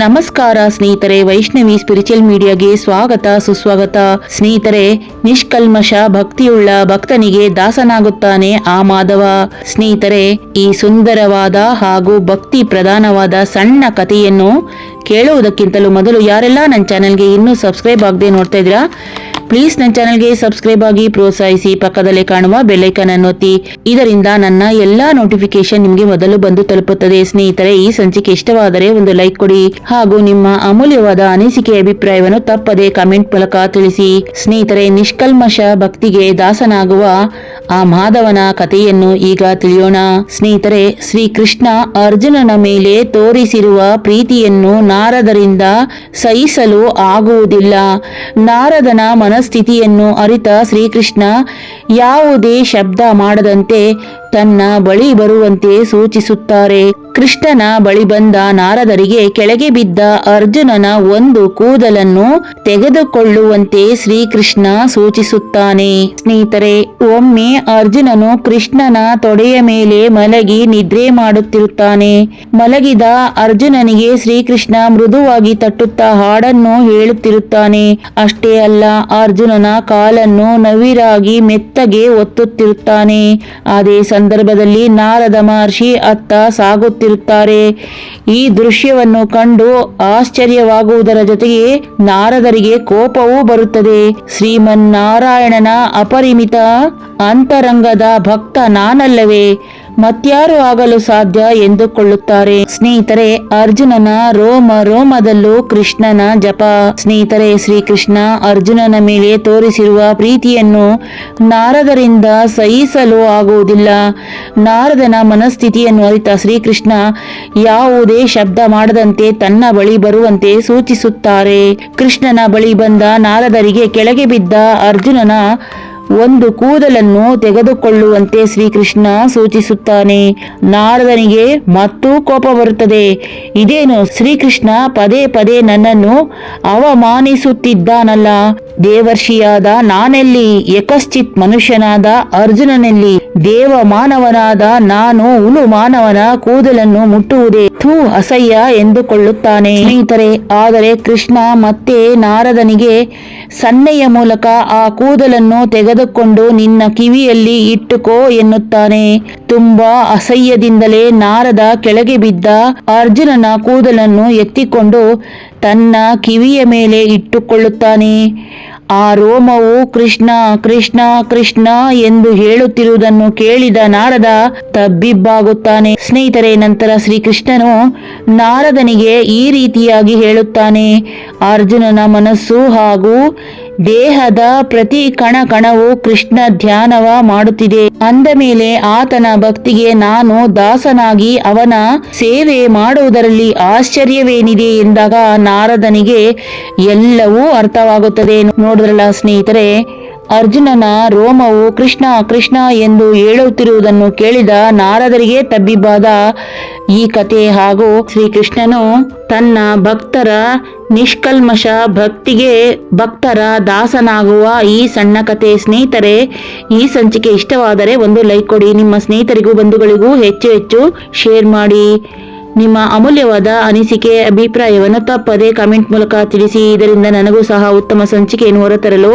ನಮಸ್ಕಾರ ಸ್ನೇಹಿತರೆ, ವೈಷ್ಣವಿ ಸ್ಪಿರಿಚುವಲ್ ಮೀಡಿಯಾಗೆ ಸ್ವಾಗತ, ಸುಸ್ವಾಗತ. ಸ್ನೇಹಿತರೆ, ನಿಷ್ಕಲ್ಮಶ ಭಕ್ತಿಯುಳ್ಳ ಭಕ್ತನಿಗೆ ದಾಸನಾಗುತ್ತಾನೆ ಆ ಮಾಧವ. ಸ್ನೇಹಿತರೆ, ಈ ಸುಂದರವಾದ ಹಾಗೂ ಭಕ್ತಿ ಪ್ರಧಾನವಾದ ಸಣ್ಣ ಕಥೆಯನ್ನು ಕೇಳುವುದಕ್ಕಿಂತಲೂ ಮೊದಲು ಯಾರೆಲ್ಲ ನನ್ನ ಚಾನೆಲ್ಗೆ ಇನ್ನೂ ಸಬ್ಸ್ಕ್ರೈಬ್ ಆಗದೆ ನೋಡ್ತಾ ಇದ್ದೀರಾ? ಪ್ಲೀಸ್ ನನ್ನ ಚಾನೆಲ್ಗೆ ಸಬ್ಸ್ಕ್ರೈಬ್ ಆಗಿ ಪ್ರೋತ್ಸಾಹಿಸಿ, ಪಕ್ಕದಲ್ಲಿ ಕಾಣುವ ಬೆಲ್ಲೈಕನ್ ಅನ್ನು ಒತ್ತಿ. ಇದರಿಂದ ನನ್ನ ಎಲ್ಲಾ ನೋಟಿಫಿಕೇಶನ್ ನಿಮಗೆ ಮೊದಲು ಬಂದು ತಲುಪುತ್ತದೆ. ಸ್ನೇಹಿತರೆ, ಈ ಸಂಚಿಕೆ ಇಷ್ಟವಾದರೆ ಒಂದು ಲೈಕ್ ಕೊಡಿ ಹಾಗೂ ನಿಮ್ಮ ಅಮೂಲ್ಯವಾದ ಅನಿಸಿಕೆ ಅಭಿಪ್ರಾಯವನ್ನು ತಪ್ಪದೆ ಕಮೆಂಟ್ ಮೂಲಕ ತಿಳಿಸಿ. ಸ್ನೇಹಿತರೆ, ನಿಷ್ಕಲ್ಮಶ ಭಕ್ತಿಗೆ ದಾಸನಾಗುವ ಆ ಮಾಧವನ ಕಥೆಯನ್ನು ಈಗ ತಿಳಿಯೋಣ. ಸ್ನೇಹಿತರೆ, ಶ್ರೀಕೃಷ್ಣ ಅರ್ಜುನನ ಮೇಲೆ ತೋರಿಸಿರುವ ಪ್ರೀತಿಯನ್ನು ನಾರದರಿಂದ ಸಹಿಸಲು ಆಗುವುದಿಲ್ಲ. ನಾರದನ ಮನಸ್ಥಿತಿಯನ್ನು ಅರಿತ ಶ್ರೀಕೃಷ್ಣ ಯಾವುದೇ ಶಬ್ದ ಮಾಡದಂತೆ ತನ್ನ ಬಳಿ ಬರುವಂತೆ ಸೂಚಿಸುತ್ತಾರೆ. ಕೃಷ್ಣನ ಬಳಿ ಬಂದ ನಾರದರಿಗೆ ಕೆಳಗೆ ಬಿದ್ದ ಅರ್ಜುನನ ಒಂದು ಕೂದಲನ್ನು ತೆಗೆದುಕೊಳ್ಳುವಂತೆ ಶ್ರೀಕೃಷ್ಣ ಸೂಚಿಸುತ್ತಾನೆ. ಸ್ನೇಹಿತರೆ, ಒಮ್ಮೆ ಅರ್ಜುನನು ಕೃಷ್ಣನ ತೊಡೆಯ ಮೇಲೆ ಮಲಗಿ ನಿದ್ರೆ ಮಾಡುತ್ತಿರುತ್ತಾನೆ. ಮಲಗಿದ ಅರ್ಜುನನಿಗೆ ಶ್ರೀಕೃಷ್ಣ ಮೃದುವಾಗಿ ತಟ್ಟುತ್ತಾ ಹಾಡನ್ನು ಹೇಳುತ್ತಿರುತ್ತಾನೆ. ಅಷ್ಟೇ ಅಲ್ಲ, ಅರ್ಜುನನ ಕಾಲನ್ನು ನವಿರಾಗಿ ಮೆತ್ತಗೆ ಒತ್ತುತ್ತಿರುತ್ತಾನೆ. ಅದೇ ಸಂದರ್ಭದಲ್ಲಿ ನಾರದ ಮಹರ್ಷಿ ಅತ್ತ ಸಾಗುತ್ತಿರುತ್ತಾರೆ. ಈ ದೃಶ್ಯವನ್ನು ಕಂಡು ಆಶ್ಚರ್ಯವಾಗುವುದರ ಜೊತೆಗೆ ನಾರದರಿಗೆ ಕೋಪವೂ ಬರುತ್ತದೆ. ಶ್ರೀಮನ್ನಾರಾಯಣನ ಅಪರಿಮಿತ ಅಂತರಂಗದ ಭಕ್ತ ನಾನಲ್ಲವೇ? ಮತ್ಯಾರು ಆಗಲು ಸಾಧ್ಯ ಎಂದುಕೊಳ್ಳುತ್ತಾರೆ. ಸ್ನೇಹಿತರೆ, ಅರ್ಜುನನ ರೋಮ, ರೋಮದಲ್ಲೂ ಕೃಷ್ಣನ ಜಪ. ಸ್ನೇಹಿತರೆ, ಶ್ರೀಕೃಷ್ಣ ಅರ್ಜುನನ ಮೇಲೆ ತೋರಿಸಿರುವ ಪ್ರೀತಿಯನ್ನು ನಾರದರಿಂದ ಸಹಿಸಲು ಆಗುವುದಿಲ್ಲ. ನಾರದನ ಮನಸ್ಥಿತಿಯನ್ನು ಅರಿತ ಶ್ರೀಕೃಷ್ಣ ಯಾವುದೇ ಶಬ್ದ ಮಾಡದಂತೆ ತನ್ನ ಬಳಿ ಬರುವಂತೆ ಸೂಚಿಸುತ್ತಾರೆ. ಕೃಷ್ಣನ ಬಳಿ ಬಂದ ನಾರದರಿಗೆ ಕೆಳಗೆ ಬಿದ್ದ ಅರ್ಜುನನ ಒಂದು ಕೂದಲನ್ನು ತೆಗೆದುಕೊಳ್ಳುವಂತೆ ಶ್ರೀಕೃಷ್ಣ ಸೂಚಿಸುತ್ತಾನೆ. ನಾರದನಿಗೆ ಮತ್ತೂ ಕೋಪ ಬರುತ್ತದೆ. ಇದೇನು ಶ್ರೀಕೃಷ್ಣ ಪದೇ ಪದೇ ನನ್ನನ್ನು ಅವಮಾನಿಸುತ್ತಿದ್ದಾನಲ್ಲ? ದೇವರ್ಷಿಯಾದ ನಾನೆಲ್ಲಿ ಯಕಶ್ಚಿತ್ ಮನುಷ್ಯನಾದ ಅರ್ಜುನನೆಲ್ಲಿ ದೇವ ಮಾನವನಾದ ನಾನು ಉಲು ಮಾನವನ ಕೂದಲನ್ನು ಮುಟ್ಟುವುದೇ ಥೂ ಅಸಹ್ಯ ಎಂದುಕೊಳ್ಳುತ್ತಾನೆ. ಸ್ನೇಹಿತರೆ, ಆದರೆ ಕೃಷ್ಣ ಮತ್ತೆ ನಾರದನಿಗೆ ಸನ್ನೆಯ ಮೂಲಕ ಆ ಕೂದಲನ್ನು ತೆಗೆದುಕೊಂಡು ನಿನ್ನ ಕಿವಿಯಲ್ಲಿ ಇಟ್ಟುಕೋ ಎನ್ನುತ್ತಾನೆ. ತುಂಬಾ ಅಸಹ್ಯದಿಂದಲೇ ನಾರದ ಕೆಳಗೆ ಬಿದ್ದ ಅರ್ಜುನನ ಕೂದಲನ್ನು ಎತ್ತಿಕೊಂಡು ತನ್ನ ಕಿವಿಯ ಮೇಲೆ ಇಟ್ಟುಕೊಳ್ಳುತ್ತಾನೆ. ಆ ರೋಮವು ಕೃಷ್ಣ ಕೃಷ್ಣ ಕೃಷ್ಣ ಎಂದು ಹೇಳುತ್ತಿರುವುದನ್ನು ಕೇಳಿದ ನಾರದ ತಬ್ಬಿಬ್ಬಾಗುತ್ತಾನೆ. ಸ್ನೇಹಿತರೆ, ನಂತರ ಶ್ರೀಕೃಷ್ಣನು ನಾರದನಿಗೆ ಈ ರೀತಿಯಾಗಿ ಹೇಳುತ್ತಾನೆ. ಅರ್ಜುನನ ಮನಸ್ಸು ಹಾಗೂ ದೇಹದ ಪ್ರತಿ ಕಣ ಕಣವು ಕೃಷ್ಣ ಧ್ಯಾನವ ಮಾಡುತ್ತಿದೆ. ಅಂದ ಮೇಲೆ ಆತನ ಭಕ್ತಿಗೆ ನಾನು ದಾಸನಾಗಿ ಅವನ ಸೇವೆ ಮಾಡುವುದರಲ್ಲಿ ಆಶ್ಚರ್ಯವೇನಿದೆ ಎಂದಾಗ ನಾರದನಿಗೆ ಎಲ್ಲವೂ ಅರ್ಥವಾಗುತ್ತದೆ. ನೋಡಿದ್ರಲ್ಲ ಸ್ನೇಹಿತರೆ ಅರ್ಜುನನ ರೋಮವು ಕೃಷ್ಣ ಕೃಷ್ಣ ಎಂದು ಹೇಳುತ್ತಿರುವುದನ್ನು ಕೇಳಿದ ನಾರದರಿಗೆ ತಬ್ಬಿಬ್ಬಾದ ಈ ಕತೆ ಹಾಗೂ ಶ್ರೀಕೃಷ್ಣನು ತನ್ನ ಭಕ್ತರ ನಿಷ್ಕಲ್ಮಶ ಭಕ್ತಿಗೆ ಭಕ್ತರ ದಾಸನಾಗುವ ಈ ಸಣ್ಣ ಕತೆ. ಸ್ನೇಹಿತರೆ, ಈ ಸಂಚಿಕೆ ಇಷ್ಟವಾದರೆ ಒಂದು ಲೈಕ್ ಕೊಡಿ. ನಿಮ್ಮ ಸ್ನೇಹಿತರಿಗೂ ಬಂಧುಗಳಿಗೂ ಹೆಚ್ಚು ಹೆಚ್ಚು ಶೇರ್ ಮಾಡಿ. ನಿಮ್ಮ ಅಮೂಲ್ಯವಾದ ಅನಿಸಿಕೆ, ಅಭಿಪ್ರಾಯವನ್ನು ತಪ್ಪದೆ ಕಮೆಂಟ್ ಮೂಲಕ ತಿಳಿಸಿ. ಇದರಿಂದ ನನಗೂ ಸಹ ಉತ್ತಮ ಸಂಚಿಕೆಯನ್ನು ಹೊರತರಲು